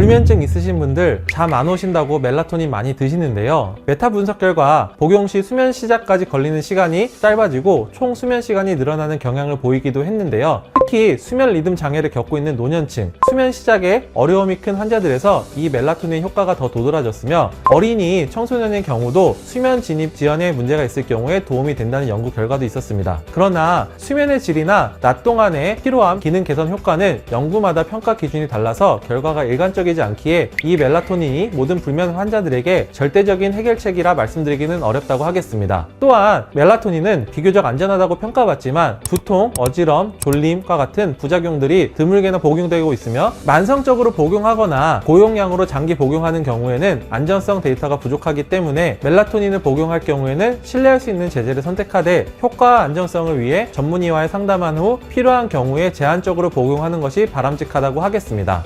불면증 있으신 분들 잠 안 오신다고 멜라토닌 많이 드시는데요. 메타 분석 결과 복용 시 수면 시작까지 걸리는 시간이 짧아지고 총 수면 시간이 늘어나는 경향을 보이기도 했는데요. 특히 수면 리듬 장애를 겪고 있는 노년층, 수면 시작에 어려움이 큰 환자들에서 이 멜라토닌 효과가 더 도드라졌으며 어린이, 청소년의 경우도 수면 진입 지연에 문제가 있을 경우에 도움이 된다는 연구 결과도 있었습니다. 그러나 수면의 질이나 낮 동안의 피로함, 기능 개선 효과는 연구마다 평가 기준이 달라서 결과가 일관적이지 않기에 이 멜라토닌이 모든 불면 환자들에게 절대적인 해결책이라 말씀드리기는 어렵다고 하겠습니다. 또한 멜라토닌은 비교적 안전하다고 평가받지만 두통, 어지럼, 졸림 과 같은 부작용들이 드물게나 복용되고 있으며 만성적으로 복용하거나 고용량으로 장기 복용하는 경우에는 안전성 데이터가 부족하기 때문에 멜라토닌을 복용할 경우에는 신뢰할 수 있는 제재를 선택하되 효과와 안전성을 위해 전문의와의 상담한 후 필요한 경우에 제한적으로 복용하는 것이 바람직하다고 하겠습니다.